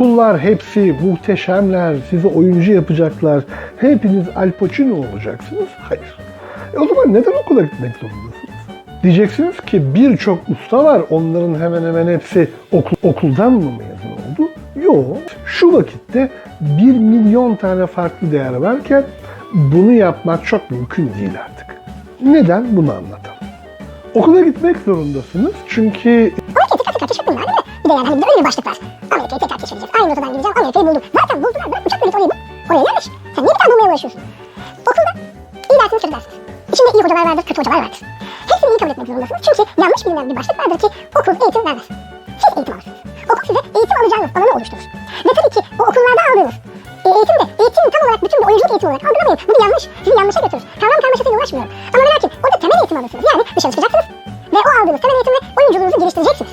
Okullar hepsi muhteşemler, sizi oyuncu yapacaklar. Hepiniz Al Pacino olacaksınız. Hayır. E o zaman neden okula gitmek zorundasınız? Diyeceksiniz ki birçok usta var. Onların hemen hemen hepsi okul, okuldan mı mezun oldu? Yok. Şu vakitte 1 milyon tane farklı değer varken bunu yapmak çok mümkün değil artık. Neden? Bunu anlatalım. Okula gitmek zorundasınız çünkü Amerika'yı tekrar tekrar keşfettim ben? Bir yani hani bir öyle bir başlık var. Amerika'yı tekrar keşfedeceğiz. Aynı rotadan gideceğim. Amerika'yı buldum. Zaten buldular. Bırak uçak bileti orayı bul. Oraya yerleş. Sen niye bir tane bulmaya uğraşıyorsun? Okulda iyi dersiniz kötü dersiniz. İçinde iyi hocalar vardır, kötü hocalar vardır. Hepsini iyi kabul etmek zorundasınız. Çünkü yanlış bilinen bir başlık vardır ki okul eğitim vermez. Siz eğitim alırsınız. Okul size eğitim alacağınız alanı oluşturur. Ve tabii ki o okullarda aldığınız e, eğitim de eğitim tam olarak bütün bir oyunculuk eğitimi olarak algılamayın. Bu yanlış. Sizi yanlışa götürür. Kavram karmaşasıyla uğraşmıyorum. Ama ve lakin orada temel eğitim alırsınız. Yani dışarı çıkacaksınız ve o aldığınız temel eğitimle oyunculuğunuzu geliştireceksiniz.